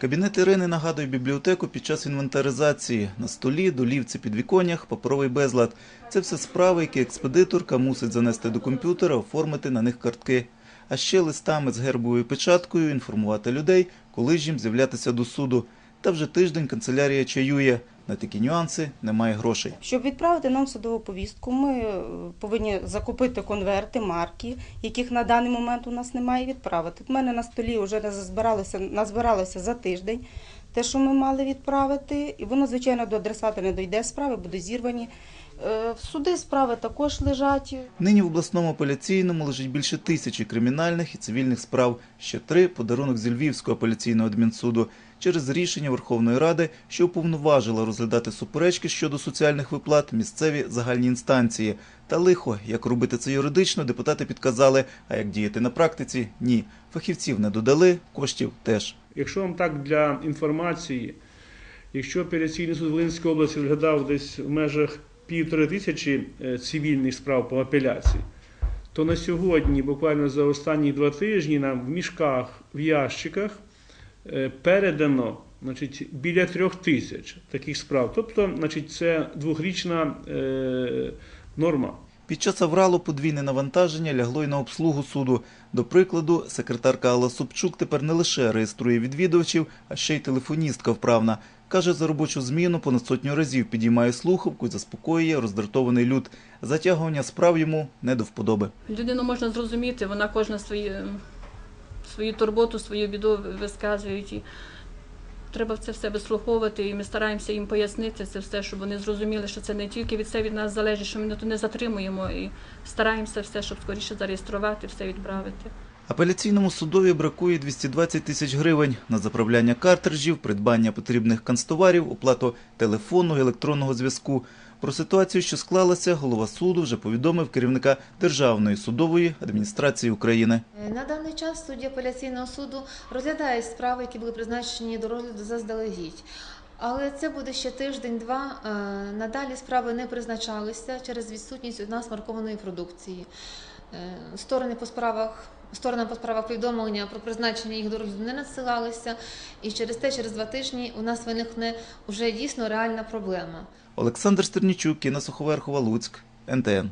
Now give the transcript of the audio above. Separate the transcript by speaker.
Speaker 1: Кабінет Ірини нагадує бібліотеку під час інвентаризації. На столі, долівці, підвіконнях, паперовий безлад. Це все справи, які експедиторка мусить занести до комп'ютера, оформити на них картки. А ще листами з гербовою печаткою інформувати людей, коли ж їм з'являтися до суду. Та вже тиждень канцелярія чаює. На такі нюанси немає грошей.
Speaker 2: Щоб відправити нам судову повістку, ми е, повинні закупити конверти, марки, яких на даний момент у нас немає, і відправити. У мене на столі вже назбиралося, назбиралося за тиждень те, що ми мали відправити, і воно, звичайно, до адресата не дойде справи, будуть зірвані. Е, В суди справи також лежать.
Speaker 1: Нині в обласному апеляційному лежить більше тисячі кримінальних і цивільних справ. Ще три – подарунок зі Львівського апеляційного адмінсуду. Через рішення Верховної Ради, що уповноважила розглядати суперечки щодо соціальних виплат місцеві загальні інстанції. Та лихо, як робити це юридично, депутати підказали, а як діяти на практиці – ні. Фахівців не додали, коштів теж.
Speaker 3: Якщо вам так для інформації, якщо апеляційний суд Волинської області розглядав десь в межах півтори тисячі е, цивільних справ по апеляції, то на сьогодні, буквально за останні два тижні, нам в мішках, в ящиках передано значить, біля трьох тисяч таких справ. Тобто, значить, це двохрічна е, норма.
Speaker 1: Під час авралу подвійне навантаження лягло й на обслугу суду. До прикладу, секретарка Алла Собчук тепер не лише реєструє відвідувачів, а ще й телефоністка вправна. Каже, за робочу зміну понад сотню разів підіймає слухавку і заспокоює роздратований люд. Затягування справ йому не до вподоби.
Speaker 4: Людину можна зрозуміти, вона кожна свої, свою турботу, свою біду висказує. І треба це все вислуховувати, і ми стараємося їм пояснити це все, щоб вони зрозуміли, що це не тільки від все від нас залежить, що ми тут не затримуємо і стараємося все, щоб скоріше зареєструвати, все відправити.
Speaker 1: Апеляційному судові бракує 220 тисяч гривень на заправляння картриджів, придбання потрібних канцтоварів, оплату телефону електронного зв'язку. Про ситуацію, що склалася, голова суду вже повідомив керівника Державної судової адміністрації України.
Speaker 5: На даний час судді апеляційного суду розглядають справи, які були призначені до розгляду заздалегідь. Але це буде ще тиждень-два. Е, Надалі справи не призначалися через відсутність у нас маркованої продукції. Е, Сторони по справах. Сторонам по справах повідомлення про призначення їх до розгляду не надсилалися, і через те, через два тижні у нас виникне вже дійсно реальна проблема.
Speaker 1: Олександр Стернічук, Інна Суховерхова, Луцьк, НТН.